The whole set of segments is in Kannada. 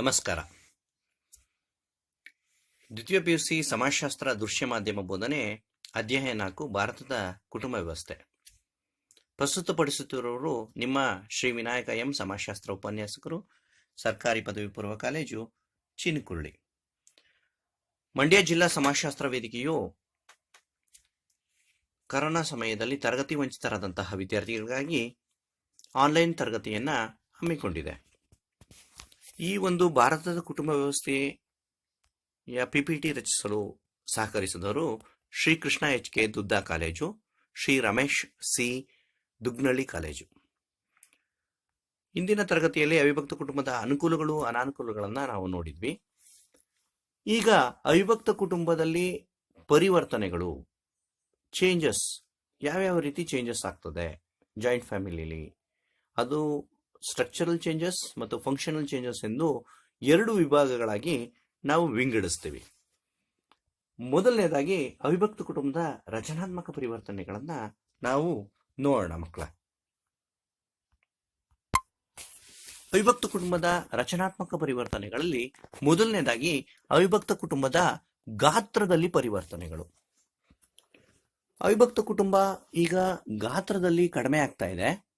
ನಮಸ್ಕಾರ. ದ್ವಿತೀಯ ಪಿ ಯು ಸಿ ಸಮಾಜಶಾಸ್ತ್ರ ದೃಶ್ಯ ಮಾಧ್ಯಮ ಬೋಧನೆ, ಅಧ್ಯಾಯ ನಾಲ್ಕು, ಭಾರತದ ಕುಟುಂಬ ವ್ಯವಸ್ಥೆ. ಪ್ರಸ್ತುತಪಡಿಸುತ್ತಿರುವವರು ನಿಮ್ಮ ಶ್ರೀ ವಿನಾಯಕ ಎಂ ಸಮಾಜಶಾಸ್ತ್ರ ಉಪನ್ಯಾಸಕರು, ಸರ್ಕಾರಿ ಪದವಿ ಪೂರ್ವ ಕಾಲೇಜು, ಚಿನಕುರುಳಿ. ಮಂಡ್ಯ ಜಿಲ್ಲಾ ಸಮಾಜಶಾಸ್ತ್ರ ವೇದಿಕೆಯು ಕರೋನಾ ಸಮಯದಲ್ಲಿ ತರಗತಿ ವಂಚಿತರಾದಂತಹ ವಿದ್ಯಾರ್ಥಿಗಳಿಗಾಗಿ ಆನ್ಲೈನ್ ತರಗತಿಯನ್ನ ಹಮ್ಮಿಕೊಂಡಿದೆ. ಈ ಒಂದು ಭಾರತದ ಕುಟುಂಬ ವ್ಯವಸ್ಥೆಯ ಪಿಪಿಟಿ ರಚಿಸಲು ಸಹಕರಿಸಿದವರು Srikrishna H K Dudda college, Shri Ramesh C Dugnalli college. ಇಂದಿನ ತರಗತಿಯಲ್ಲಿ ಅವಿಭಕ್ತ ಕುಟುಂಬದ ಅನುಕೂಲಗಳು, ಅನಾನುಕೂಲಗಳನ್ನು ನಾವು ನೋಡಿದ್ವಿ. ಈಗ ಅವಿಭಕ್ತ ಕುಟುಂಬದಲ್ಲಿ ಪರಿವರ್ತನೆಗಳು ಚೇಂಜಸ್ ಯಾವ್ಯಾವ ರೀತಿ ಚೇಂಜಸ್ ಆಗ್ತದೆ? ಜಾಯಿಂಟ್ ಫ್ಯಾಮಿಲಿಲಿ ಅದು ಸ್ಟ್ರಕ್ಚರಲ್ ಚೇಂಜಸ್ ಮತ್ತು ಫಂಕ್ಷನಲ್ ಚೇಂಜಸ್ ಎಂದು ಎರಡು ವಿಭಾಗಗಳಾಗಿ ನಾವು ವಿಂಗಡಿಸ್ತೀವಿ. ಮೊದಲನೇದಾಗಿ ಅವಿಭಕ್ತ ಕುಟುಂಬದ ರಚನಾತ್ಮಕ ಪರಿವರ್ತನೆಗಳನ್ನ ನಾವು ನೋಡೋಣ ಮಕ್ಕಳ ಅವಿಭಕ್ತ ಕುಟುಂಬದ ರಚನಾತ್ಮಕ ಪರಿವರ್ತನೆಗಳಲ್ಲಿ ಮೊದಲನೇದಾಗಿ ಅವಿಭಕ್ತ ಕುಟುಂಬದ ಗಾತ್ರದಲ್ಲಿ ಪರಿವರ್ತನೆಗಳು. ಅವಿಭಕ್ತ ಕುಟುಂಬ ಈಗ ಗಾತ್ರದಲ್ಲಿ ಕಡಿಮೆ ಆಗ್ತಾ ಇದೆ.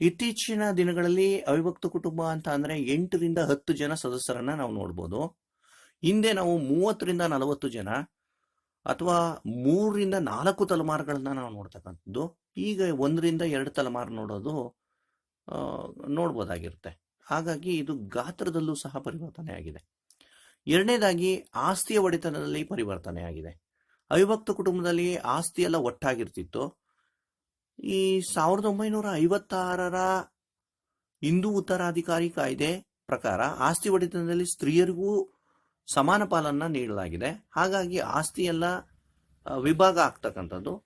ಇತ್ತೀಚಿನ ದಿನಗಳಲ್ಲಿ ಅವಿಭಕ್ತ ಕುಟುಂಬ ಅಂತ ಅಂದ್ರೆ ಎಂಟರಿಂದ ಹತ್ತು ಜನ ಸದಸ್ಯರನ್ನ ನಾವು ನೋಡ್ಬೋದು. ಹಿಂದೆ ನಾವು ಮೂವತ್ತರಿಂದ ನಲವತ್ತು ಜನ ಅಥವಾ ಮೂರರಿಂದ ನಾಲ್ಕು ತಲೆಮಾರುಗಳನ್ನ ನಾವು ನೋಡ್ತಕ್ಕಂಥದ್ದು. ಈಗ ಒಂದರಿಂದ ಎರಡು ತಲೆಮಾರು ನೋಡೋದು ನೋಡ್ಬೋದಾಗಿರುತ್ತೆ. ಹಾಗಾಗಿ ಇದು ಗಾತ್ರದಲ್ಲೂ ಸಹ ಪರಿವರ್ತನೆ ಆಗಿದೆ. ಎರಡನೇದಾಗಿ ಆಸ್ತಿಯ ಒಡೆತನದಲ್ಲಿ ಪರಿವರ್ತನೆ ಆಗಿದೆ. ಅವಿಭಕ್ತ ಕುಟುಂಬದಲ್ಲಿ ಆಸ್ತಿ ಎಲ್ಲ ಒಟ್ಟಾಗಿರ್ತಿತ್ತು. ಈ ಸಾವಿರದ ಒಂಬೈನೂರ ಐವತ್ತಾರರ ಹಿಂದೂ ಉತ್ತರಾಧಿಕಾರಿ ಕಾಯ್ದೆ ಪ್ರಕಾರ ಆಸ್ತಿ ಒಡೆತನದಲ್ಲಿ ಸ್ತ್ರೀಯರಿಗೂ ಸಮಾನ ಪಾಲನ್ನ ನೀಡಲಾಗಿದೆ. ಹಾಗಾಗಿ ಆಸ್ತಿ ವಿಭಾಗ ಆಗ್ತಕ್ಕಂಥದ್ದು.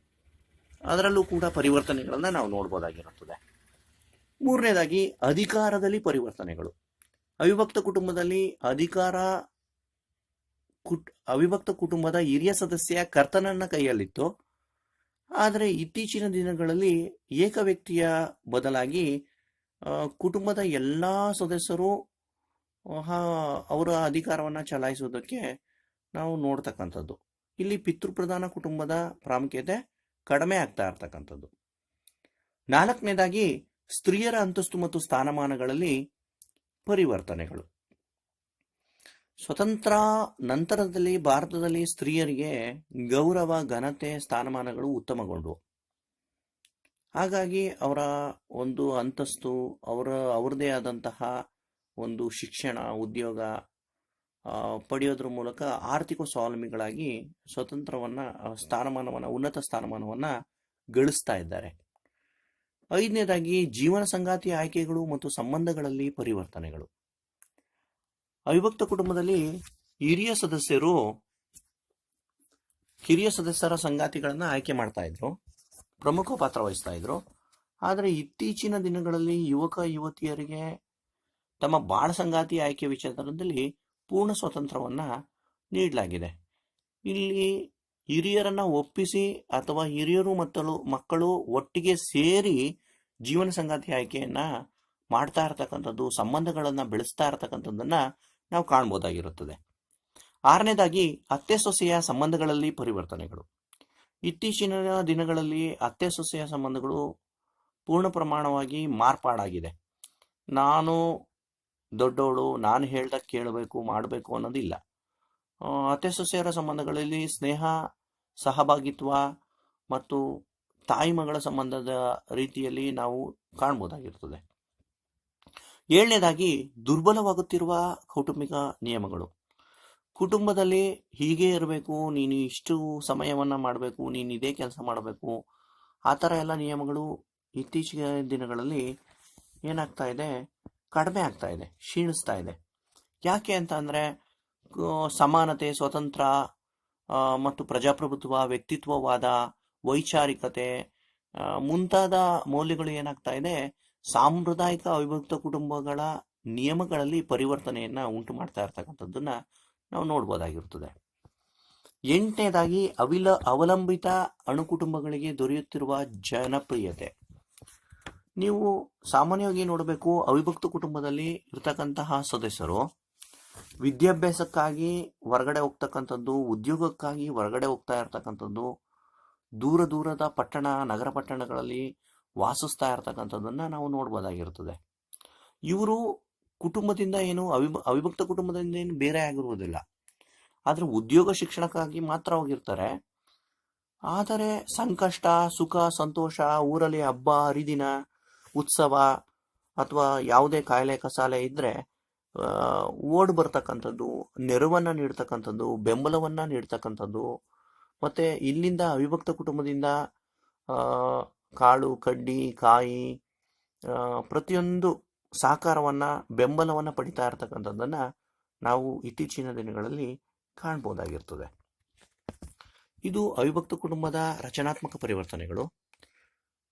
ಅದರಲ್ಲೂ ಕೂಡ ಪರಿವರ್ತನೆಗಳನ್ನು ನಾವು ನೋಡ್ಬೋದಾಗಿರುತ್ತದೆ. ಮೂರನೇದಾಗಿ, ಅಧಿಕಾರದಲ್ಲಿ ಪರಿವರ್ತನೆಗಳು. ಅವಿಭಕ್ತ ಕುಟುಂಬದಲ್ಲಿ ಅಧಿಕಾರ ಕುಟ್, ಅವಿಭಕ್ತ ಕುಟುಂಬದ ಹಿರಿಯ ಸದಸ್ಯ ಕರ್ತನನ್ನ ಕೈಯಲ್ಲಿತ್ತು. ಆದರೆ ಇತ್ತೀಚಿನ ದಿನಗಳಲ್ಲಿ ಏಕ ವ್ಯಕ್ತಿಯ ಬದಲಾಗಿ ಕುಟುಂಬದ ಎಲ್ಲ ಸದಸ್ಯರು ಅವರ ಅಧಿಕಾರವನ್ನು ಚಲಾಯಿಸುವುದಕ್ಕೆ ನಾವು ನೋಡ್ತಕ್ಕಂಥದ್ದು. ಇಲ್ಲಿ ಪಿತೃಪ್ರಧಾನ ಕುಟುಂಬದ ಪ್ರಾಮುಖ್ಯತೆ ಕಡಿಮೆ ಆಗ್ತಾ ಇರ್ತಕ್ಕಂಥದ್ದು. ನಾಲ್ಕನೇದಾಗಿ, ಸ್ತ್ರೀಯರ ಅಂತಸ್ತು ಮತ್ತು ಸ್ಥಾನಮಾನಗಳಲ್ಲಿ ಪರಿವರ್ತನೆಗಳು. ಸ್ವತಂತ್ರ ನಂತರದಲ್ಲಿ ಭಾರತದಲ್ಲಿ ಸ್ತ್ರೀಯರಿಗೆ ಗೌರವ, ಘನತೆ, ಸ್ಥಾನಮಾನಗಳು ಉತ್ತಮಗೊಂಡವು. ಹಾಗಾಗಿ ಅವರ ಒಂದು ಅಂತಸ್ತು, ಅವರ ಅವರದೇ ಆದಂತಹ ಒಂದು ಶಿಕ್ಷಣ, ಉದ್ಯೋಗ ಪಡೆಯೋದ್ರ ಮೂಲಕ ಆರ್ಥಿಕ ಸ್ವಾವಲಂಬಿಗಳಾಗಿ ಸ್ವತಂತ್ರವನ್ನ ಸ್ಥಾನಮಾನವನ್ನ, ಉನ್ನತ ಸ್ಥಾನಮಾನವನ್ನ ಗಳಿಸ್ತಾ ಇದ್ದಾರೆ. ಐದನೇದಾಗಿ ಜೀವನ ಸಂಗಾತಿ ಆಯ್ಕೆಗಳು ಮತ್ತು ಸಂಬಂಧಗಳಲ್ಲಿ ಪರಿವರ್ತನೆಗಳು. ಅವಿಭಕ್ತ ಕುಟುಂಬದಲ್ಲಿ ಹಿರಿಯ ಸದಸ್ಯರು ಕಿರಿಯ ಸದಸ್ಯರ ಸಂಗಾತಿಗಳನ್ನ ಆಯ್ಕೆ ಮಾಡ್ತಾ ಇದ್ರು, ಪ್ರಮುಖ ಪಾತ್ರ ವಹಿಸ್ತಾ ಇದ್ರು. ಆದರೆ ಇತ್ತೀಚಿನ ದಿನಗಳಲ್ಲಿ ಯುವಕ, ಯುವತಿಯರಿಗೆ ತಮ್ಮ ಬಾಳ ಸಂಗಾತಿ ಆಯ್ಕೆ ವಿಚಾರದಲ್ಲಿ ಪೂರ್ಣ ಸ್ವತಂತ್ರವನ್ನ ನೀಡಲಾಗಿದೆ. ಇಲ್ಲಿ ಹಿರಿಯರನ್ನ ಒಪ್ಪಿಸಿ ಅಥವಾ ಹಿರಿಯರು ಮತ್ತು ಮಕ್ಕಳು ಒಟ್ಟಿಗೆ ಸೇರಿ ಜೀವನ ಸಂಗಾತಿ ಆಯ್ಕೆಯನ್ನ ಮಾಡ್ತಾ ಇರತಕ್ಕಂಥದ್ದು, ಸಂಬಂಧಗಳನ್ನ ಬೆಳೆಸ್ತಾ ಇರತಕ್ಕಂಥದ್ದನ್ನ ನಾವು ಕಾಣ್ಬೋದಾಗಿರುತ್ತದೆ. ಆರನೇದಾಗಿ ಅತ್ತೆ ಸೊಸೆಯ ಸಂಬಂಧಗಳಲ್ಲಿ ಪರಿವರ್ತನೆಗಳು. ಇತ್ತೀಚಿನ ದಿನಗಳಲ್ಲಿ ಅತ್ತೆ ಸೊಸೆಯ ಸಂಬಂಧಗಳು ಪೂರ್ಣ ಪ್ರಮಾಣವಾಗಿ ಮಾರ್ಪಾಡಾಗಿದೆ. ನಾನು ದೊಡ್ಡವಳು, ನಾನು ಹೇಳ್ದ ಕೇಳಬೇಕು, ಮಾಡಬೇಕು ಅನ್ನೋದಿಲ್ಲ. ಅತ್ತೆ ಸೊಸೆಯರ ಸಂಬಂಧಗಳಲ್ಲಿ ಸ್ನೇಹ, ಸಹಭಾಗಿತ್ವ ಮತ್ತು ತಾಯಿ ಮಗಳ ಸಂಬಂಧದ ರೀತಿಯಲ್ಲಿ ನಾವು ಕಾಣ್ಬೋದಾಗಿರ್ತದೆ ಏಳನೇದಾಗಿ ದುರ್ಬಲವಾಗುತ್ತಿರುವ ಕೌಟುಂಬಿಕ ನಿಯಮಗಳು. ಕುಟುಂಬದಲ್ಲಿ ಹೀಗೆ ಇರಬೇಕು, ನೀನು ಇಷ್ಟು ಸಮಯವನ್ನು ಮಾಡಬೇಕು, ನೀನು ಇದೇ ಕೆಲಸ ಮಾಡಬೇಕು. ಆ ಥರ ಎಲ್ಲ ನಿಯಮಗಳು ಇತ್ತೀಚಿನ ದಿನಗಳಲ್ಲಿ ಏನಾಗ್ತಾ ಇದೆ, ಕಡಿಮೆ ಆಗ್ತಾ ಇದೆ, ಕ್ಷೀಣಿಸ್ತಾ ಇದೆ. ಯಾಕೆ ಅಂತ ಅಂದರೆ ಸಮಾನತೆ, ಸ್ವತಂತ್ರ ಮತ್ತು ಪ್ರಜಾಪ್ರಭುತ್ವ, ವ್ಯಕ್ತಿತ್ವವಾದ, ವೈಚಾರಿಕತೆ ಮುಂತಾದ ಮೌಲ್ಯಗಳು ಏನಾಗ್ತಾ ಇದೆ ಸಾಂಪ್ರದಾಯಿಕ ಅವಿಭಕ್ತ ಕುಟುಂಬಗಳ ನಿಯಮಗಳಲ್ಲಿ ಪರಿವರ್ತನೆಯನ್ನು ಉಂಟು ಮಾಡ್ತಾ ಇರ್ತಕ್ಕಂಥದ್ದನ್ನ ನಾವು ನೋಡ್ಬೋದಾಗಿರ್ತದೆ ಎಂಟನೇದಾಗಿ ಅವಿಲ ಅವಲಂಬಿತ ಅಣುಕುಟುಂಬಗಳಿಗೆ ದೊರೆಯುತ್ತಿರುವ ಜನಪ್ರಿಯತೆ. ನೀವು ಸಾಮಾನ್ಯವಾಗಿ ನೋಡಬೇಕು ಅವಿಭಕ್ತ ಕುಟುಂಬದಲ್ಲಿ ಇರ್ತಕ್ಕಂತಹ ಸದಸ್ಯರು ವಿದ್ಯಾಭ್ಯಾಸಕ್ಕಾಗಿ ಹೊರಗಡೆ ಹೋಗ್ತಕ್ಕಂಥದ್ದು, ಉದ್ಯೋಗಕ್ಕಾಗಿ ಹೊರಗಡೆ ಹೋಗ್ತಾ ಇರ್ತಕ್ಕಂಥದ್ದು, ದೂರ ದೂರದ ಪಟ್ಟಣ, ನಗರ ಪಟ್ಟಣಗಳಲ್ಲಿ ವಾಸಿಸ್ತಾ ಇರ್ತಕ್ಕಂಥದ್ದನ್ನ ನಾವು ನೋಡ್ಬೋದಾಗಿರ್ತದೆ ಇವರು ಕುಟುಂಬದಿಂದ ಏನು ಅವಿಭ, ಅವಿಭಕ್ತ ಕುಟುಂಬದಿಂದ ಏನು ಬೇರೆ ಆಗಿರುವುದಿಲ್ಲ. ಆದರೆ ಉದ್ಯೋಗ ಶಿಕ್ಷಣಕ್ಕಾಗಿ ಮಾತ್ರ ಹೋಗಿರ್ತಾರೆ. ಆದರೆ ಸಂಕಷ್ಟ, ಸುಖ, ಸಂತೋಷ, ಊರಲ್ಲಿ ಹಬ್ಬ, ಹರಿದಿನ, ಉತ್ಸವ ಅಥವಾ ಯಾವುದೇ ಕಾಯಿಲೆ, ಕಸಾಲೆ ಇದ್ದರೆ ಓಡಿ ಬರ್ತಕ್ಕಂಥದ್ದು, ನೆರವನ್ನ ನೀಡ್ತಕ್ಕಂಥದ್ದು, ಬೆಂಬಲವನ್ನ ನೀಡ್ತಕ್ಕಂಥದ್ದು, ಮತ್ತೆ ಇಲ್ಲಿಂದ ಅವಿಭಕ್ತ ಕುಟುಂಬದಿಂದ ಕಾಳು, ಕಡ್ಡಿ, ಕಾಯಿ ಪ್ರತಿಯೊಂದು ಸಹಕಾರವನ್ನು ಬೆಂಬಲವನ್ನ ಪಡಿತಾ ಇರತಕ್ಕಂಥದ್ದನ್ನು ನಾವು ಇತ್ತೀಚಿನ ದಿನಗಳಲ್ಲಿ ಕಾಣ್ಬೋದಾಗಿರ್ತದೆ. ಇದು ಅವಿಭಕ್ತ ಕುಟುಂಬದ ರಚನಾತ್ಮಕ ಪರಿವರ್ತನೆಗಳು.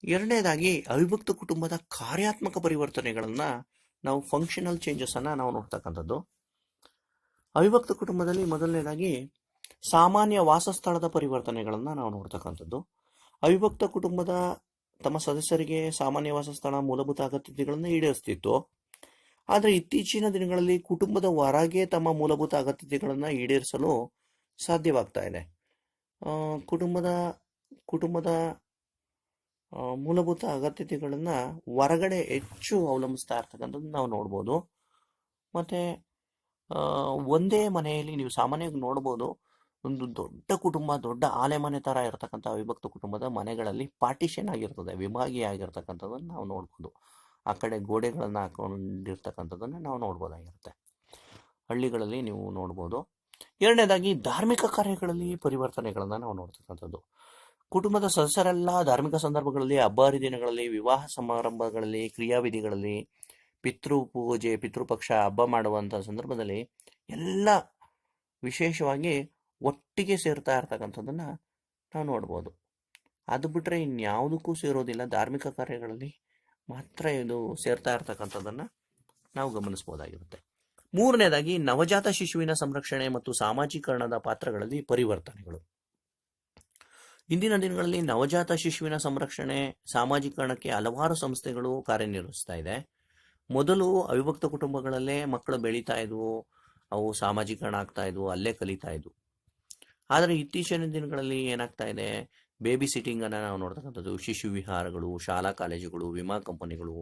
ಎರಡನೇದಾಗಿ, ಅವಿಭಕ್ತ ಕುಟುಂಬದ ಕಾರ್ಯಾತ್ಮಕ ಪರಿವರ್ತನೆಗಳನ್ನ ನಾವು ಫಂಕ್ಷನಲ್ ಚೇಂಜಸ್ ಅನ್ನ ನಾವು ನೋಡ್ತಕ್ಕಂಥದ್ದು. ಅವಿಭಕ್ತ ಕುಟುಂಬದಲ್ಲಿ ಮೊದಲನೇದಾಗಿ, ಸಾಮಾನ್ಯ ವಾಸಸ್ಥಳದ ಪರಿವರ್ತನೆಗಳನ್ನ ನಾವು ನೋಡ್ತಕ್ಕಂಥದ್ದು. ಅವಿಭಕ್ತ ಕುಟುಂಬದ ತಮ್ಮ ಸದಸ್ಯರಿಗೆ ಸಾಮಾನ್ಯ ವಾಸಸ್ಥಾನ ಮೂಲಭೂತ ಅಗತ್ಯತೆಗಳನ್ನು ಈಡೇರಿಸ್ತಿತ್ತು ಆದರೆ ಇತ್ತೀಚಿನ ದಿನಗಳಲ್ಲಿ ಕುಟುಂಬದ ಹೊರಗೆ ತಮ್ಮ ಮೂಲಭೂತ ಅಗತ್ಯತೆಗಳನ್ನು ಈಡೇರಿಸಲು ಸಾಧ್ಯವಾಗ್ತಾ ಇದೆ. ಕುಟುಂಬದ ಕುಟುಂಬದ ಮೂಲಭೂತ ಅಗತ್ಯತೆಗಳನ್ನು ಹೊರಗಡೆ ಹೆಚ್ಚು ಅವಲಂಬಿಸ್ತಾ ಇರ್ತಕ್ಕಂಥದ್ದು ನಾವು ನೋಡ್ಬೋದು. ಮತ್ತು ಒಂದೇ ಮನೆಯಲ್ಲಿ ನೀವು ಸಾಮಾನ್ಯವಾಗಿ ನೋಡ್ಬೋದು ಒಂದು ದೊಡ್ಡ ಕುಟುಂಬ, ದೊಡ್ಡ ಆಲೆಮನೆ ಥರ ಇರತಕ್ಕಂಥ ವಿಭಕ್ತ ಕುಟುಂಬದ ಮನೆಗಳಲ್ಲಿ ಪಾರ್ಟಿಷನ್ ಆಗಿರ್ತದೆ, ವಿಭಾಗಿ ಆಗಿರ್ತಕ್ಕಂಥದ್ದನ್ನು ನಾವು ನೋಡ್ಬೋದು. ಆ ಕಡೆ ಗೋಡೆಗಳನ್ನು ಹಾಕೊಂಡಿರ್ತಕ್ಕಂಥದ್ದನ್ನು ನಾವು ನೋಡ್ಬೋದಾಗಿರುತ್ತೆ. ಹಳ್ಳಿಗಳಲ್ಲಿ ನೀವು ನೋಡ್ಬೋದು. ಎರಡನೇದಾಗಿ ಧಾರ್ಮಿಕ ಕಾರ್ಯಗಳಲ್ಲಿ ಪರಿವರ್ತನೆಗಳನ್ನು ನಾವು ನೋಡ್ತಕ್ಕಂಥದ್ದು. ಕುಟುಂಬದ ಸದಸ್ಯರೆಲ್ಲ ಧಾರ್ಮಿಕ ಸಂದರ್ಭಗಳಲ್ಲಿ ಹಬ್ಬ ಹರಿದಿನಗಳಲ್ಲಿ ವಿವಾಹ ಸಮಾರಂಭಗಳಲ್ಲಿ, ಕ್ರಿಯಾವಿಧಿಗಳಲ್ಲಿ, ಪಿತೃ ಪೂಜೆ, ಪಿತೃಪಕ್ಷ, ಹಬ್ಬ ಮಾಡುವಂಥ ಸಂದರ್ಭದಲ್ಲಿ ಎಲ್ಲ ವಿಶೇಷವಾಗಿ ಒಟ್ಟಿಗೆ ಸೇರ್ತಾ ಇರ್ತಕ್ಕಂಥದ್ದನ್ನ ನಾವು ನೋಡ್ಬೋದು. ಅದು ಬಿಟ್ರೆ ಇನ್ಯಾವುದಕ್ಕೂ ಸೇರೋದಿಲ್ಲ. ಧಾರ್ಮಿಕ ಕಾರ್ಯಗಳಲ್ಲಿ ಮಾತ್ರ ಇದು ಸೇರ್ತಾ ಇರ್ತಕ್ಕಂಥದ್ದನ್ನ ನಾವು ಗಮನಿಸ್ಬೋದಾಗಿರುತ್ತೆ. ಮೂರನೇದಾಗಿ ನವಜಾತ ಶಿಶುವಿನ ಸಂರಕ್ಷಣೆ ಮತ್ತು ಸಾಮಾಜೀಕರಣದ ಪಾತ್ರಗಳಲ್ಲಿ ಪರಿವರ್ತನೆಗಳು. ಇಂದಿನ ದಿನಗಳಲ್ಲಿ ನವಜಾತ ಶಿಶುವಿನ ಸಂರಕ್ಷಣೆ, ಸಾಮಾಜೀಕರಣಕ್ಕೆ ಹಲವಾರು ಸಂಸ್ಥೆಗಳು ಕಾರ್ಯನಿರ್ವಹಿಸ್ತಾ ಇದೆ. ಮೊದಲು ಅವಿಭಕ್ತ ಕುಟುಂಬಗಳಲ್ಲೇ ಮಕ್ಕಳು ಬೆಳೀತಾ ಇದ್ವು, ಅವು ಸಾಮಾಜೀಕರಣ ಆಗ್ತಾ ಇದ್ವು, ಅಲ್ಲೇ ಕಲಿತಾ ಇದ್ವು. ಆದರೆ ಇತ್ತೀಚಿನ ದಿನಗಳಲ್ಲಿ ಏನಾಗ್ತಾ ಇದೆ? ಬೇಬಿ ಸಿಟ್ಟಿಂಗ್ ಅನ್ನ ನಾವು ನೋಡ್ತಕ್ಕಂಥದ್ದು ಶಿಶು ವಿಹಾರಗಳು ಶಾಲಾ ಕಾಲೇಜುಗಳು, ವಿಮಾ ಕಂಪನಿಗಳು,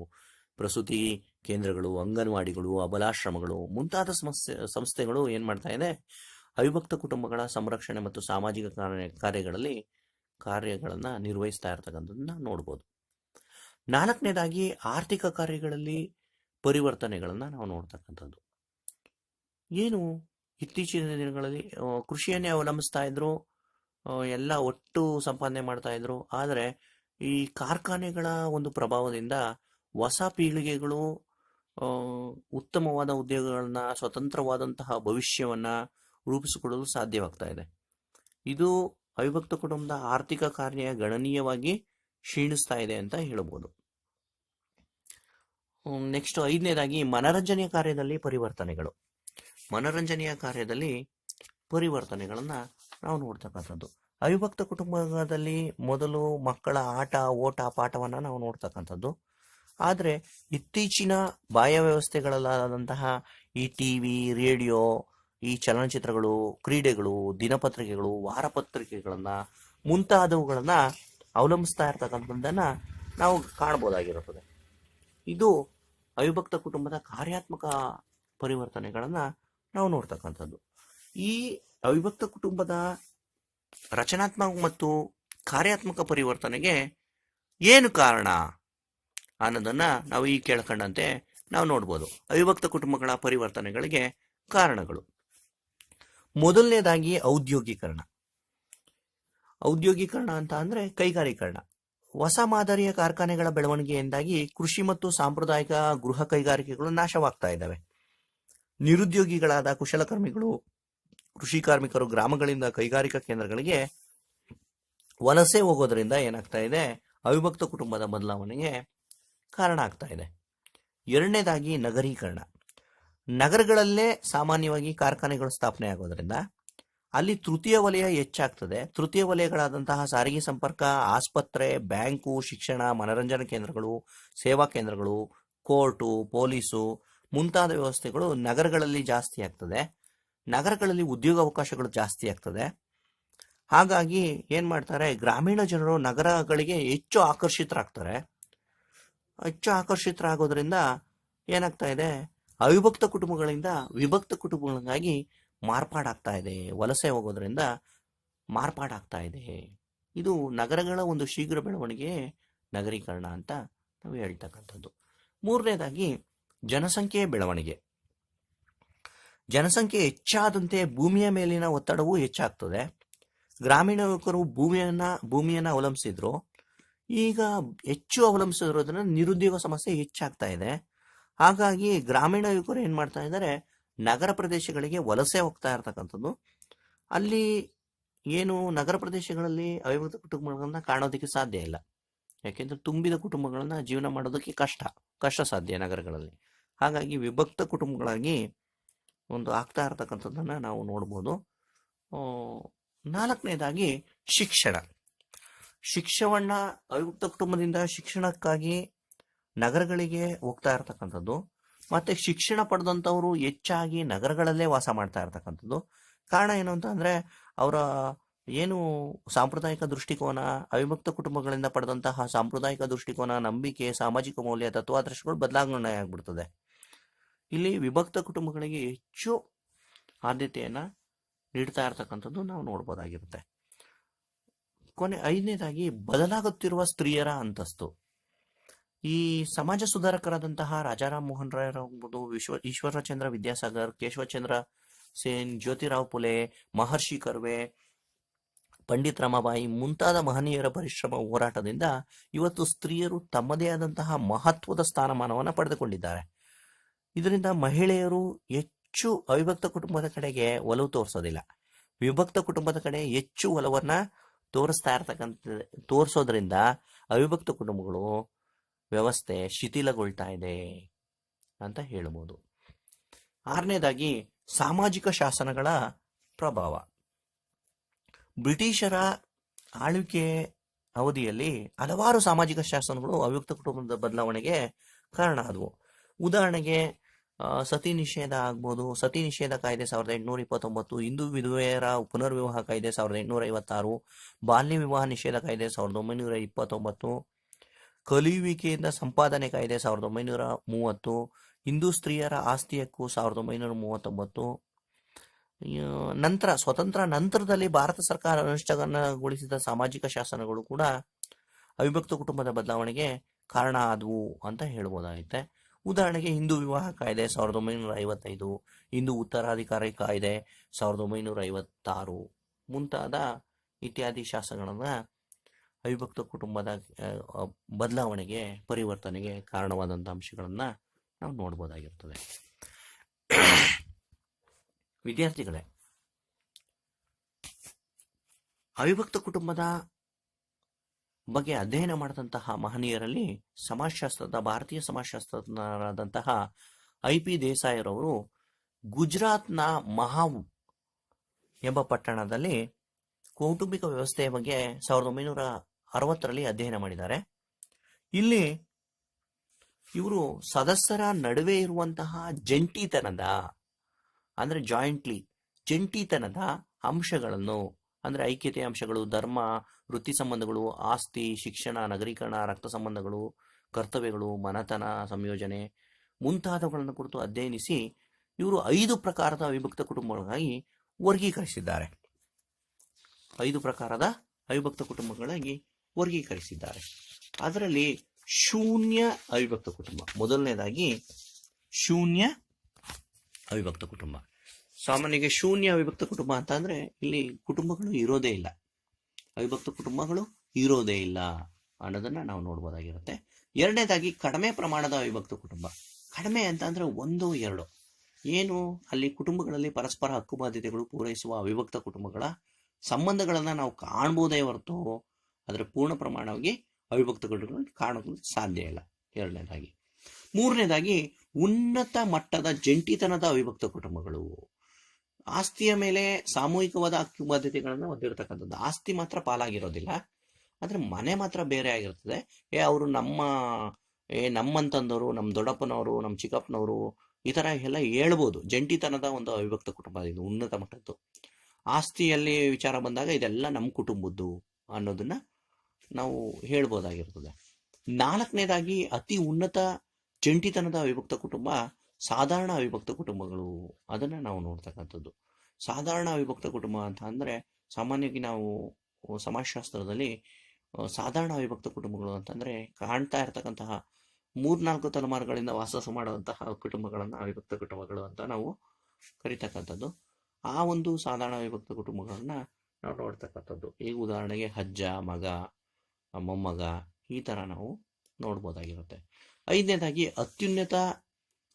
ಪ್ರಸೂತಿ ಕೇಂದ್ರಗಳು, ಅಂಗನವಾಡಿಗಳು, ಅಬಲಾಶ್ರಮಗಳು ಮುಂತಾದ ಸಮಸ್ಯೆ, ಸಂಸ್ಥೆಗಳು ಏನು ಮಾಡ್ತಾ ಇದೆ? ಅವಿಭಕ್ತ ಕುಟುಂಬಗಳ ಸಂರಕ್ಷಣೆ ಮತ್ತು ಸಾಮಾಜಿಕ ಕಾರ್ಯ, ಕಾರ್ಯಗಳಲ್ಲಿ ಕಾರ್ಯಗಳನ್ನು ನಿರ್ವಹಿಸ್ತಾ ಇರ್ತಕ್ಕಂಥದ್ದನ್ನ ನೋಡ್ಬೋದು. ನಾಲ್ಕನೇದಾಗಿ ಆರ್ಥಿಕ ಕಾರ್ಯಗಳಲ್ಲಿ ಪರಿವರ್ತನೆಗಳನ್ನು ನಾವು ನೋಡ್ತಕ್ಕಂಥದ್ದು. ಏನು? ಇತ್ತೀಚಿನ ದಿನಗಳಲ್ಲಿ ಕೃಷಿಯನ್ನೇ ಅವಲಂಬಿಸ್ತಾ ಇದ್ರು ಎಲ್ಲ ಒಟ್ಟು ಸಂಪಾದನೆ ಮಾಡ್ತಾ ಇದ್ರು. ಆದರೆ, ಈ ಕಾರ್ಖಾನೆಗಳ ಒಂದು ಪ್ರಭಾವದಿಂದ ಹೊಸ ಪೀಳಿಗೆಗಳು ಉತ್ತಮವಾದ ಉದ್ಯೋಗಗಳನ್ನ, ಸ್ವತಂತ್ರವಾದಂತಹ ಭವಿಷ್ಯವನ್ನ ರೂಪಿಸಿಕೊಳ್ಳಲು ಸಾಧ್ಯವಾಗ್ತಾ ಇದೆ. ಇದು ಅವಿಭಕ್ತ ಕುಟುಂಬದ ಆರ್ಥಿಕ ಕಾರ್ಯ ಗಣನೀಯವಾಗಿ ಕ್ಷೀಣಿಸ್ತಾ ಇದೆ ಅಂತ ಹೇಳ್ಬೋದು. ನೆಕ್ಸ್ಟ್ ಐದನೇದಾಗಿ ಮನರಂಜನೆ ಕಾರ್ಯದಲ್ಲಿ ಪರಿವರ್ತನೆಗಳು. ಮನರಂಜನೆಯ ಕಾರ್ಯದಲ್ಲಿ ಪರಿವರ್ತನೆಗಳನ್ನು ನಾವು ನೋಡ್ತಕ್ಕಂಥದ್ದು. ಅವಿಭಕ್ತ ಕುಟುಂಬದಲ್ಲಿ ಮೊದಲು ಮಕ್ಕಳ ಆಟ, ಓಟ ಪಾಠವನ್ನು ನಾವು ನೋಡ್ತಕ್ಕಂಥದ್ದು. ಆದರೆ ಇತ್ತೀಚಿನ ಬಾಹ್ಯ ವ್ಯವಸ್ಥೆಗಳಲ್ಲಾದಂತಹ ಈ ಟಿವಿ ರೇಡಿಯೋ, ಈ ಚಲನಚಿತ್ರಗಳು, ಕ್ರೀಡೆಗಳು, ದಿನಪತ್ರಿಕೆಗಳು, ವಾರಪತ್ರಿಕೆಗಳನ್ನ ಮುಂತಾದವುಗಳನ್ನ ಅವಲಂಬಿಸ್ತಾ ಇರ್ತಕ್ಕಂಥದ್ದನ್ನು ನಾವು ಕಾಣ್ಬೋದಾಗಿರುತ್ತದೆ. ಇದು ಅವಿಭಕ್ತ ಕುಟುಂಬದ ಕಾರ್ಯಾತ್ಮಕ ಪರಿವರ್ತನೆಗಳನ್ನ ನಾವು ನೋಡ್ತಕ್ಕಂಥದ್ದು. ಈ ಅವಿಭಕ್ತ ಕುಟುಂಬದ ರಚನಾತ್ಮಕ ಮತ್ತು ಕಾರ್ಯಾತ್ಮಕ ಪರಿವರ್ತನೆಗೆ ಏನು ಕಾರಣ ಅನ್ನೋದನ್ನ ನಾವು ಈ ಕೇಳ್ಕೊಂಡಂತೆ ನಾವು ನೋಡ್ಬೋದು. ಅವಿಭಕ್ತ ಕುಟುಂಬಗಳ ಪರಿವರ್ತನೆಗಳಿಗೆ ಕಾರಣಗಳು. ಮೊದಲನೇದಾಗಿ ಔದ್ಯೋಗೀಕರಣ. ಔದ್ಯೋಗೀಕರಣ ಅಂತ ಅಂದ್ರೆ ಕೈಗಾರೀಕರಣ. ಹೊಸ ಮಾದರಿಯ ಕಾರ್ಖಾನೆಗಳ ಬೆಳವಣಿಗೆಯಿಂದಾಗಿ ಕೃಷಿ ಮತ್ತು ಸಾಂಪ್ರದಾಯಿಕ ಗೃಹ ಕೈಗಾರಿಕೆಗಳು ನಾಶವಾಗ್ತಾ ಇದ್ದಾವೆ. ನಿರುದ್ಯೋಗಿಗಳಾದ ಕುಶಲಕರ್ಮಿಗಳು, ಕೃಷಿ ಕಾರ್ಮಿಕರು ಗ್ರಾಮಗಳಿಂದ ಕೈಗಾರಿಕಾ ಕೇಂದ್ರಗಳಿಗೆ ವಲಸೆ ಹೋಗೋದ್ರಿಂದ ಏನಾಗ್ತಾ ಇದೆ, ಅವಿಭಕ್ತ ಕುಟುಂಬದ ಬದಲಾವಣೆಗೆ ಕಾರಣ ಆಗ್ತಾ ಇದೆ. ಎರಡನೇದಾಗಿ ನಗರೀಕರಣ. ನಗರಗಳಲ್ಲೇ ಸಾಮಾನ್ಯವಾಗಿ ಕಾರ್ಖಾನೆಗಳು ಸ್ಥಾಪನೆ ಆಗೋದ್ರಿಂದ ಅಲ್ಲಿ ತೃತೀಯ ವಲಯ ಹೆಚ್ಚಾಗ್ತದೆ. ತೃತೀಯ ವಲಯಗಳಾದಂತಹ ಸಾರಿಗೆ ಸಂಪರ್ಕ, ಆಸ್ಪತ್ರೆ, ಬ್ಯಾಂಕು, ಶಿಕ್ಷಣ, ಮನರಂಜನಾ ಕೇಂದ್ರಗಳು, ಸೇವಾ ಕೇಂದ್ರಗಳು, ಕೋರ್ಟು, ಪೊಲೀಸು ಮುಂತಾದ ವ್ಯವಸ್ಥೆಗಳು ನಗರಗಳಲ್ಲಿ ಜಾಸ್ತಿ ಆಗ್ತದೆ. ನಗರಗಳಲ್ಲಿ ಉದ್ಯೋಗ ಅವಕಾಶಗಳು ಜಾಸ್ತಿ ಆಗ್ತದೆ. ಹಾಗಾಗಿ ಏನ್ ಮಾಡ್ತಾರೆ, ಗ್ರಾಮೀಣ ಜನರು ನಗರಗಳಿಗೆ ಹೆಚ್ಚು ಆಕರ್ಷಿತರಾಗ್ತಾರೆ. ಹೆಚ್ಚು ಆಕರ್ಷಿತರಾಗೋದ್ರಿಂದ ಏನಾಗ್ತಾ ಇದೆ, ಅವಿಭಕ್ತ ಕುಟುಂಬಗಳಿಂದ ವಿಭಕ್ತ ಕುಟುಂಬಗಳಿಗಾಗಿ ಮಾರ್ಪಾಡಾಗ್ತಾ ಇದೆ. ವಲಸೆ ಹೋಗೋದ್ರಿಂದ ಮಾರ್ಪಾಡಾಗ್ತಾ ಇದೆ. ಇದು ನಗರಗಳ ಒಂದು ಶೀಘ್ರ ಬೆಳವಣಿಗೆ ನಗರೀಕರಣ ಅಂತ ನಾವು ಹೇಳ್ತಕ್ಕಂಥದ್ದು. ಮೂರನೇದಾಗಿ ಜನಸಂಖ್ಯೆ ಬೆಳವಣಿಗೆ. ಜನಸಂಖ್ಯೆ ಹೆಚ್ಚಾದಂತೆ ಭೂಮಿಯ ಮೇಲಿನ ಒತ್ತಡವೂ ಹೆಚ್ಚಾಗ್ತದೆ. ಗ್ರಾಮೀಣ ಯುವಕರು ಭೂಮಿಯನ್ನ ಭೂಮಿಯನ್ನ ಅವಲಂಬಿಸಿದ್ರು. ಈಗ ಹೆಚ್ಚು ಅವಲಂಬಿಸಿರೋದ್ರಿಂದ ನಿರುದ್ಯೋಗ ಸಮಸ್ಯೆ ಹೆಚ್ಚಾಗ್ತಾ ಇದೆ. ಹಾಗಾಗಿ ಗ್ರಾಮೀಣ ಯುವಕರು ಏನ್ ಮಾಡ್ತಾ ಇದ್ದಾರೆ, ನಗರ ಪ್ರದೇಶಗಳಿಗೆ ವಲಸೆ ಹೋಗ್ತಾ ಇರ್ತಕ್ಕಂಥದ್ದು. ಅಲ್ಲಿ ಏನು ನಗರ ಪ್ರದೇಶಗಳಲ್ಲಿ ಅವಿಭಕ್ತ ಕುಟುಂಬಗಳನ್ನ ಕಾಣೋದಕ್ಕೆ ಸಾಧ್ಯ ಇಲ್ಲ. ಯಾಕೆಂದ್ರೆ ತುಂಬಿದ ಕುಟುಂಬಗಳನ್ನ ಜೀವನ ಮಾಡೋದಕ್ಕೆ ಕಷ್ಟ. ಕಷ್ಟ ಸಾಧ್ಯ ನಗರಗಳಲ್ಲಿ. ಹಾಗಾಗಿ ವಿಭಕ್ತ ಕುಟುಂಬಗಳಾಗಿ ಒಂದು ಆಗ್ತಾ ಇರತಕ್ಕಂಥದ್ದನ್ನು ನಾವು ನೋಡ್ಬೋದು. ನಾಲ್ಕನೇದಾಗಿ ಶಿಕ್ಷಣ. ಶಿಕ್ಷಣವನ್ನ ಅವಿಭಕ್ತ ಕುಟುಂಬದಿಂದ ಶಿಕ್ಷಣಕ್ಕಾಗಿ ನಗರಗಳಿಗೆ ಹೋಗ್ತಾ ಇರತಕ್ಕಂಥದ್ದು. ಮತ್ತೆ ಶಿಕ್ಷಣ ಪಡೆದಂಥವರು ಹೆಚ್ಚಾಗಿ ನಗರಗಳಲ್ಲೇ ವಾಸ ಮಾಡ್ತಾ ಇರತಕ್ಕಂಥದ್ದು. ಕಾರಣ ಏನು ಅಂತ ಅಂದ್ರೆ, ಅವರ ಏನು ಸಾಂಪ್ರದಾಯಿಕ ದೃಷ್ಟಿಕೋನ, ಅವಿಭಕ್ತ ಕುಟುಂಬಗಳಿಂದ ಪಡೆದಂತಹ ಸಾಂಪ್ರದಾಯಿಕ ದೃಷ್ಟಿಕೋನ, ನಂಬಿಕೆ, ಸಾಮಾಜಿಕ ಮೌಲ್ಯ, ತತ್ವಾದರ್ಶಗಳು ಬದಲಾವಣೆ ಆಗ್ಬಿಡ್ತದೆ ಇಲ್ಲಿ ವಿಭಕ್ತ ಕುಟುಂಬಗಳಿಗೆ ಹೆಚ್ಚು ಆದ್ಯತೆಯನ್ನ ನೀಡ್ತಾ ಇರ್ತಕ್ಕಂಥದ್ದು ನಾವು ನೋಡ್ಬೋದಾಗಿರುತ್ತೆ. ಕೊನೆ ಐದನೇದಾಗಿ, ಬದಲಾಗುತ್ತಿರುವ ಸ್ತ್ರೀಯರ ಅಂತಸ್ತು. ಈ ಸಮಾಜ ಸುಧಾರಕರಾದಂತಹ ರಾಜಾರಾಮ್ ಮೋಹನ್ ರಾಯ್ ಆಗ್ಬೋದು ವಿಶ್ವ, ಈಶ್ವರಚಂದ್ರ ವಿದ್ಯಾಸಾಗರ್, ಕೇಶವಚಂದ್ರ ಸೇನ್, ಜ್ಯೋತಿರಾವ್ ಪುಲೆ, ಮಹರ್ಷಿ ಕರ್ವೆ, ಪಂಡಿತ್ ರಮಾಬಾಯಿ ಮುಂತಾದ ಮಹನೀಯರ ಪರಿಶ್ರಮ ಹೋರಾಟದಿಂದ ಇವತ್ತು ಸ್ತ್ರೀಯರು ತಮ್ಮದೇ ಆದಂತಹ ಮಹತ್ವದ ಸ್ಥಾನಮಾನವನ್ನು ಪಡೆದುಕೊಂಡಿದ್ದಾರೆ. ಇದರಿಂದ ಮಹಿಳೆಯರು ಹೆಚ್ಚು ಅವಿಭಕ್ತ ಕುಟುಂಬದ ಕಡೆಗೆ ಒಲವು ತೋರಿಸೋದಿಲ್ಲ. ವಿಭಕ್ತ ಕುಟುಂಬದ ಕಡೆ ಹೆಚ್ಚು ಒಲವನ್ನ ತೋರಿಸ್ತಾ ಇರ್ತಕ್ಕಂಥ, ತೋರಿಸೋದ್ರಿಂದ ಅವಿಭಕ್ತ ಕುಟುಂಬಗಳು ವ್ಯವಸ್ಥೆ ಶಿಥಿಲಗೊಳ್ತಾ ಇದೆ ಅಂತ ಹೇಳ್ಬೋದು. ಆರನೇದಾಗಿ ಸಾಮಾಜಿಕ ಶಾಸನಗಳ ಪ್ರಭಾವ. ಬ್ರಿಟಿಷರ ಆಳ್ವಿಕೆ ಅವಧಿಯಲ್ಲಿ ಹಲವಾರು ಸಾಮಾಜಿಕ ಶಾಸನಗಳು ಅವಿಭಕ್ತ ಕುಟುಂಬದ ಬದಲಾವಣೆಗೆ ಕಾರಣ ಆದವು. ಉದಾಹರಣೆಗೆ ಸತಿ ನಿಷೇಧ ಆಗ್ಬೋದು. ಸತಿ ನಿಷೇಧ ಕಾಯ್ದೆ ಸಾವಿರದ ಎಂಟುನೂರ ಇಪ್ಪತ್ತೊಂಬತ್ತು, ಹಿಂದೂ ವಿಧವೆಯರ ಪುನರ್ವಿವಾಹ ಕಾಯ್ದೆ ಸಾವಿರದ ಎಂಟುನೂರ ಐವತ್ತಾರು, ಬಾಲ್ಯ ವಿವಾಹ ನಿಷೇಧ ಕಾಯ್ದೆ ಸಾವಿರದ ಒಂಬೈನೂರ ಇಪ್ಪತ್ತೊಂಬತ್ತು, ಕಲಿಯುವಿಕೆಯಿಂದ ಸಂಪಾದನೆ ಕಾಯ್ದೆ ಸಾವಿರದ ಒಂಬೈನೂರ ಮೂವತ್ತು, ಹಿಂದೂ ಸ್ತ್ರೀಯರ ಆಸ್ತಿ ಹಕ್ಕು ಸಾವಿರದ ಒಂಬೈನೂರ ಮೂವತ್ತೊಂಬತ್ತು. ನಂತರ, ಸ್ವತಂತ್ರ ನಂತರದಲ್ಲಿ ಭಾರತ ಸರ್ಕಾರ ಅನುಷ್ಠಾನಗೊಳಿಸಿದ ಸಾಮಾಜಿಕ ಶಾಸನಗಳು ಕೂಡ ಅವಿಭಕ್ತ ಕುಟುಂಬದ ಬದಲಾವಣೆಗೆ ಕಾರಣ ಆದವು ಅಂತ ಹೇಳ್ಬೋದಾಗುತ್ತೆ ಉದಾಹರಣೆಗೆ ಹಿಂದೂ ವಿವಾಹ ಕಾಯ್ದೆ ಸಾವಿರದ ಒಂಬೈನೂರ ಐವತ್ತೈದು ಹಿಂದೂ ಉತ್ತರಾಧಿಕಾರಿ ಕಾಯ್ದೆ ಸಾವಿರದ ಒಂಬೈನೂರ ಐವತ್ತಾರು ಮುಂತಾದ ಇತ್ಯಾದಿ ಶಾಸನಗಳನ್ನ ಅವಿಭಕ್ತ ಕುಟುಂಬದ ಬದಲಾವಣೆಗೆ, ಪರಿವರ್ತನೆಗೆ ಕಾರಣವಾದಂಥ ಅಂಶಗಳನ್ನು ನಾವು ನೋಡ್ಬೋದಾಗಿರ್ತದೆ. ವಿದ್ಯಾರ್ಥಿಗಳೇ, ಅವಿಭಕ್ತ ಕುಟುಂಬದ ಬಗ್ಗೆ ಅಧ್ಯಯನ ಮಾಡಿದಂತಹ ಮಹನೀಯರಲ್ಲಿ ಸಮಾಜಶಾಸ್ತ್ರದ, ಭಾರತೀಯ ಸಮಾಜಶಾಸ್ತ್ರಜ್ಞರಾದಂತಹ ಐ ಪಿ ದೇಸಾಯಿರವರು ಗುಜರಾತ್ನ ಮಹಾವು ಎಂಬ ಪಟ್ಟಣದಲ್ಲಿ ಕೌಟುಂಬಿಕ ವ್ಯವಸ್ಥೆಯ ಬಗ್ಗೆ ಸಾವಿರದ ಒಂಬೈನೂರ ಅರವತ್ತರಲ್ಲಿ ಅಧ್ಯಯನ ಮಾಡಿದ್ದಾರೆ. ಇಲ್ಲಿ ಇವರು ಸದಸ್ಯರ ನಡುವೆ ಇರುವಂತಹ ಜಂಟಿತನದ, ಅಂದರೆ ಜಾಯಿಂಟ್ಲಿ ಜಂಟಿತನದ ಅಂಶಗಳನ್ನು ಅಂದ್ರೆ ಐಕ್ಯತೆಯ ಅಂಶಗಳು ಧರ್ಮ, ವೃತ್ತಿ ಸಂಬಂಧಗಳು, ಆಸ್ತಿ, ಶಿಕ್ಷಣ, ನಗರೀಕರಣ, ರಕ್ತ ಸಂಬಂಧಗಳು, ಕರ್ತವ್ಯಗಳು, ಮನತನ, ಸಂಯೋಜನೆ ಮುಂತಾದವುಗಳನ್ನು ಕುರಿತು ಅಧ್ಯಯನಿಸಿ ಇವರು ಐದು ಪ್ರಕಾರದ ಅವಿಭಕ್ತ ಕುಟುಂಬಗಳಾಗಿ ವರ್ಗೀಕರಿಸಿದ್ದಾರೆ. ಐದು ಪ್ರಕಾರದ ಅವಿಭಕ್ತ ಕುಟುಂಬಗಳಾಗಿ ವರ್ಗೀಕರಿಸಿದ್ದಾರೆ. ಅದರಲ್ಲಿ ಶೂನ್ಯ ಅವಿಭಕ್ತ ಕುಟುಂಬ. ಮೊದಲನೇದಾಗಿ ಶೂನ್ಯ ಅವಿಭಕ್ತ ಕುಟುಂಬ. ಸಾಮಾನ್ಯವಾಗಿ ಶೂನ್ಯ ಅವಿಭಕ್ತ ಕುಟುಂಬ ಅಂತ ಅಂದ್ರೆ ಇಲ್ಲಿ ಕುಟುಂಬಗಳು ಇರೋದೇ ಇಲ್ಲ. ಅವಿಭಕ್ತ ಕುಟುಂಬಗಳು ಇರೋದೇ ಇಲ್ಲ ಅನ್ನೋದನ್ನ ನಾವು ನೋಡ್ಬೋದಾಗಿರುತ್ತೆ. ಎರಡನೇದಾಗಿ ಕಡಿಮೆ ಪ್ರಮಾಣದ ಅವಿಭಕ್ತ ಕುಟುಂಬ. ಕಡಿಮೆ ಅಂತ ಅಂದ್ರೆ ಒಂದು, ಎರಡು. ಏನು? ಅಲ್ಲಿ ಕುಟುಂಬಗಳಲ್ಲಿ ಪರಸ್ಪರ ಹಕ್ಕು ಬಾಧ್ಯತೆಗಳು ಪೂರೈಸುವ ಅವಿಭಕ್ತ ಕುಟುಂಬಗಳ ಸಂಬಂಧಗಳನ್ನ ನಾವು ಕಾಣ್ಬೋದೇ ಹೊರತು ಅದರ ಪೂರ್ಣ ಪ್ರಮಾಣವಾಗಿ ಅವಿಭಕ್ತ ಕುಟುಂಬಗಳು ಕಾಣೋದು ಸಾಧ್ಯ ಇಲ್ಲ. ಎರಡನೇದಾಗಿ. ಮೂರನೇದಾಗಿ ಉನ್ನತ ಮಟ್ಟದ ಜಂಟಿತನದ ಅವಿಭಕ್ತ ಕುಟುಂಬಗಳು. ಆಸ್ತಿಯ ಮೇಲೆ ಸಾಮೂಹಿಕವಾದ ಹಕ್ಕು ಬಾಧ್ಯತೆಗಳನ್ನು ಹೊಂದಿರತಕ್ಕಂಥದ್ದು. ಆಸ್ತಿ ಮಾತ್ರ ಪಾಲಾಗಿರೋದಿಲ್ಲ. ಆದರೆ ಮನೆ ಮಾತ್ರ ಬೇರೆ ಆಗಿರ್ತದೆ. ಏ, ಅವರು ನಮ್ಮ, ಏ, ನಮ್ಮಂತಂದವರು, ನಮ್ಮ ದೊಡ್ಡಪ್ಪನವರು, ನಮ್ಮ ಚಿಕ್ಕಪ್ಪನವರು ಈ ಥರ ಎಲ್ಲ ಹೇಳ್ಬೋದು. ಜಂಟಿತನದ ಒಂದು ಅವಿಭಕ್ತ ಕುಟುಂಬ ಇದು, ಉನ್ನತ ಮಟ್ಟದ್ದು. ಆಸ್ತಿಯಲ್ಲಿ ವಿಚಾರ ಬಂದಾಗ ಇದೆಲ್ಲ ನಮ್ಮ ಕುಟುಂಬದ್ದು ಅನ್ನೋದನ್ನ ನಾವು ಹೇಳ್ಬೋದಾಗಿರ್ತದೆ. ನಾಲ್ಕನೇದಾಗಿ ಅತಿ ಉನ್ನತ ಜಂಟಿತನದ ಅವಿಭಕ್ತ ಕುಟುಂಬ ಸಾಧಾರಣ ಅವಿಭಕ್ತ ಕುಟುಂಬಗಳು ಅದನ್ನ ನಾವು ನೋಡ್ತಕ್ಕಂಥದ್ದು. ಸಾಧಾರಣ ಅವಿಭಕ್ತ ಕುಟುಂಬ ಅಂತ ಅಂದ್ರೆ ಸಾಮಾನ್ಯವಾಗಿ ನಾವು ಸಮಾಜಶಾಸ್ತ್ರದಲ್ಲಿ ಸಾಧಾರಣ ಅವಿಭಕ್ತ ಕುಟುಂಬಗಳು ಅಂತಂದ್ರೆ ಕಾಣ್ತಾ ಇರತಕ್ಕಂತಹ ಮೂರ್ನಾಲ್ಕು ತಲೆಮಾರುಗಳಿಂದ ವಾಸ ಮಾಡುವಂತಹ ಕುಟುಂಬಗಳನ್ನು ಅವಿಭಕ್ತ ಕುಟುಂಬಗಳು ಅಂತ ನಾವು ಕರಿತಕ್ಕಂಥದ್ದು. ಆ ಒಂದು ಸಾಧಾರಣ ಅವಿಭಕ್ತ ಕುಟುಂಬಗಳನ್ನು ನಾವು ನೋಡ್ತಕ್ಕಂಥದ್ದು. ಈಗ ಉದಾಹರಣೆಗೆ ಅಜ್ಜ, ಮಗ, ಮೊಮ್ಮಗ ಈ ತರ ನಾವು ನೋಡ್ಬೋದಾಗಿರುತ್ತೆ. ಐದನೇದಾಗಿ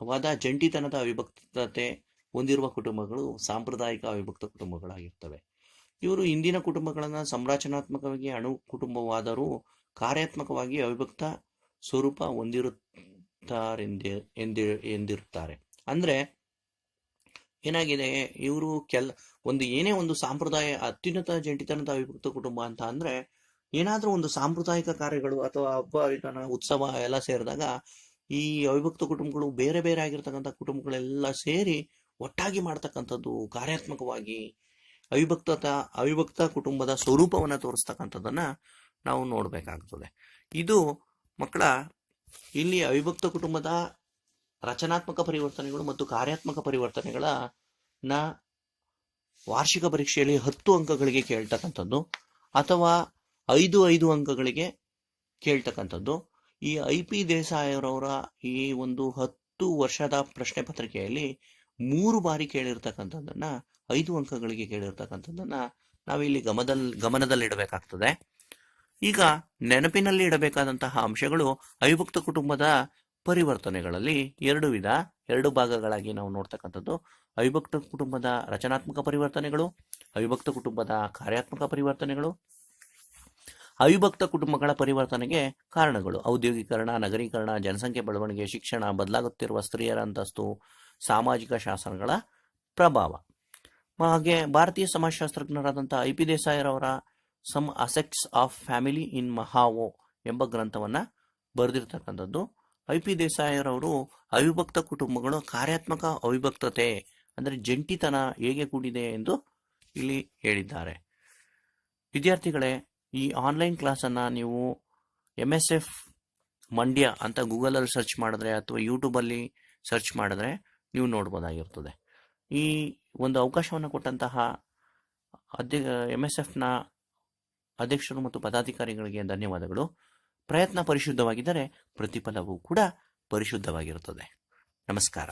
ಅತ್ಯುನ್ನತವಾದ ಜಂಟಿತನದ ಅವಿಭಕ್ತತೆ ಹೊಂದಿರುವ ಕುಟುಂಬಗಳು ಸಾಂಪ್ರದಾಯಿಕ ಅವಿಭಕ್ತ ಕುಟುಂಬಗಳಾಗಿರ್ತವೆ. ಇವರು ಇಂದಿನ ಕುಟುಂಬಗಳನ್ನು ಸಂರಚನಾತ್ಮಕವಾಗಿ ಅಣು ಕುಟುಂಬವಾದರೂ ಕಾರ್ಯಾತ್ಮಕವಾಗಿ ಅವಿಭಕ್ತ ಸ್ವರೂಪ ಹೊಂದಿರುತ್ತಾರೆಂದಿ, ಎಂದಿ, ಎಂದಿರುತ್ತಾರೆ. ಅಂದ್ರೆ ಏನಾಗಿದೆ? ಇವರು ಕೆಲ, ಒಂದು ಏನೇ ಒಂದು ಸಾಂಪ್ರದಾಯ ಅತ್ಯುನ್ನತ ಜಂಟಿತನದ ಅವಿಭಕ್ತ ಕುಟುಂಬ ಅಂತ ಅಂದ್ರೆ ಏನಾದ್ರೂ ಒಂದು ಸಾಂಪ್ರದಾಯಿಕ ಕಾರ್ಯಗಳು ಅಥವಾ ಹಬ್ಬ ಉತ್ಸವ ಎಲ್ಲ ಸೇರಿದಾಗ ಈ ಅವಿಭಕ್ತ ಕುಟುಂಬಗಳು ಬೇರೆ ಬೇರೆ ಆಗಿರ್ತಕ್ಕಂಥ ಕುಟುಂಬಗಳೆಲ್ಲ ಸೇರಿ ಒಟ್ಟಾಗಿ ಮಾಡ್ತಕ್ಕಂಥದ್ದು ಕಾರ್ಯಾತ್ಮಕವಾಗಿ ಅವಿಭಕ್ತತ, ಅವಿಭಕ್ತ ಕುಟುಂಬದ ಸ್ವರೂಪವನ್ನ ತೋರಿಸ್ತಕ್ಕಂಥದ್ದನ್ನ ನಾವು ನೋಡಬೇಕಾಗ್ತದೆ. ಇದು ಮಕ್ಕಳ ಇಲ್ಲಿ ಅವಿಭಕ್ತ ಕುಟುಂಬದ ರಚನಾತ್ಮಕ ಪರಿವರ್ತನೆಗಳು ಮತ್ತು ಕಾರ್ಯಾತ್ಮಕ ಪರಿವರ್ತನೆಗಳ ನ ವಾರ್ಷಿಕ ಪರೀಕ್ಷೆಯಲ್ಲಿ ಹತ್ತು ಅಂಕಗಳಿಗೆ ಕೇಳ್ತಕ್ಕಂಥದ್ದು ಅಥವಾ ಐದು ಐದು ಅಂಕಗಳಿಗೆ ಕೇಳ್ತಕ್ಕಂಥದ್ದು. ಈ ಐ ಪಿ ದೇಸಾಯರವರ ಈ ಒಂದು ಹತ್ತು ವರ್ಷದ ಪ್ರಶ್ನೆ ಪತ್ರಿಕೆಯಲ್ಲಿ ಮೂರು ಬಾರಿ ಕೇಳಿರ್ತಕ್ಕಂಥದ್ದನ್ನ, ಐದು ಅಂಕಗಳಿಗೆ ಕೇಳಿರ್ತಕ್ಕಂಥದ್ದನ್ನ ನಾವಿಲ್ಲಿ ಗಮದಲ್ಲಿ ಗಮನದಲ್ಲಿಡಬೇಕಾಗ್ತದೆ. ಈಗ ನೆನಪಿನಲ್ಲಿ ಇಡಬೇಕಾದಂತಹ ಅಂಶಗಳು ಅವಿಭಕ್ತ ಕುಟುಂಬದ ಪರಿವರ್ತನೆಗಳಲ್ಲಿ ಎರಡು ವಿಧ, ಎರಡು ಭಾಗಗಳಾಗಿ ನಾವು ನೋಡ್ತಕ್ಕಂಥದ್ದು. ಅವಿಭಕ್ತ ಕುಟುಂಬದ ರಚನಾತ್ಮಕ ಪರಿವರ್ತನೆಗಳು, ಅವಿಭಕ್ತ ಕುಟುಂಬದ ಕಾರ್ಯಾತ್ಮಕ ಪರಿವರ್ತನೆಗಳು ಅವಿಭಕ್ತ ಕುಟುಂಬಗಳ ಪರಿವರ್ತನೆಗೆ ಕಾರಣಗಳು. ಔದ್ಯೋಗೀಕರಣ, ನಗರೀಕರಣ, ಜನಸಂಖ್ಯೆ ಬೆಳವಣಿಗೆ, ಶಿಕ್ಷಣ, ಬದಲಾಗುತ್ತಿರುವ ಸ್ತ್ರೀಯರ ಅಂತಸ್ತು, ಸಾಮಾಜಿಕ ಶಾಸನಗಳ ಪ್ರಭಾವ. ಹಾಗೆ ಭಾರತೀಯ ಸಮಾಜಶಾಸ್ತ್ರಜ್ಞರಾದಂಥ I P ದೇಸಾಯಿರವರ some aspects of family in ಮಹಾವೋ ಎಂಬ ಗ್ರಂಥವನ್ನ ಬರೆದಿರ್ತಕ್ಕಂಥದ್ದು. ಐ ಪಿ ದೇಸಾಯಿರವರು ಅವಿಭಕ್ತ ಕುಟುಂಬಗಳು ಕಾರ್ಯಾತ್ಮಕ ಅವಿಭಕ್ತತೆ, ಅಂದರೆ ಜಂಟಿತನ ಹೇಗೆ ಕೂಡಿದೆ ಎಂದು ಇಲ್ಲಿ ಹೇಳಿದ್ದಾರೆ. ವಿದ್ಯಾರ್ಥಿಗಳೇ ಈ ಆನ್ಲೈನ್ ಕ್ಲಾಸನ್ನು ನೀವು ಎಂ ಎಸ್ ಎಫ್ ಮಂಡ್ಯ ಅಂತ ಗೂಗಲಲ್ಲಿ ಸರ್ಚ್ ಮಾಡಿದ್ರೆ ಅಥವಾ ಯೂಟ್ಯೂಬಲ್ಲಿ ಸರ್ಚ್ ಮಾಡಿದ್ರೆ ನೀವು ನೋಡ್ಬೋದಾಗಿರ್ತದೆ. ಈ ಒಂದು ಅವಕಾಶವನ್ನು ಕೊಟ್ಟಂತಹ ಅಧ್ಯ ಎಂ ಎಸ್ ಎಫ್ನ ಅಧ್ಯಕ್ಷರು ಮತ್ತು ಪದಾಧಿಕಾರಿಗಳಿಗೆ ಧನ್ಯವಾದಗಳು. ಪ್ರಯತ್ನ ಪರಿಶುದ್ಧವಾಗಿದ್ದರೆ ಪ್ರತಿಫಲವೂ ಕೂಡ ಪರಿಶುದ್ಧವಾಗಿರುತ್ತದೆ. ನಮಸ್ಕಾರ.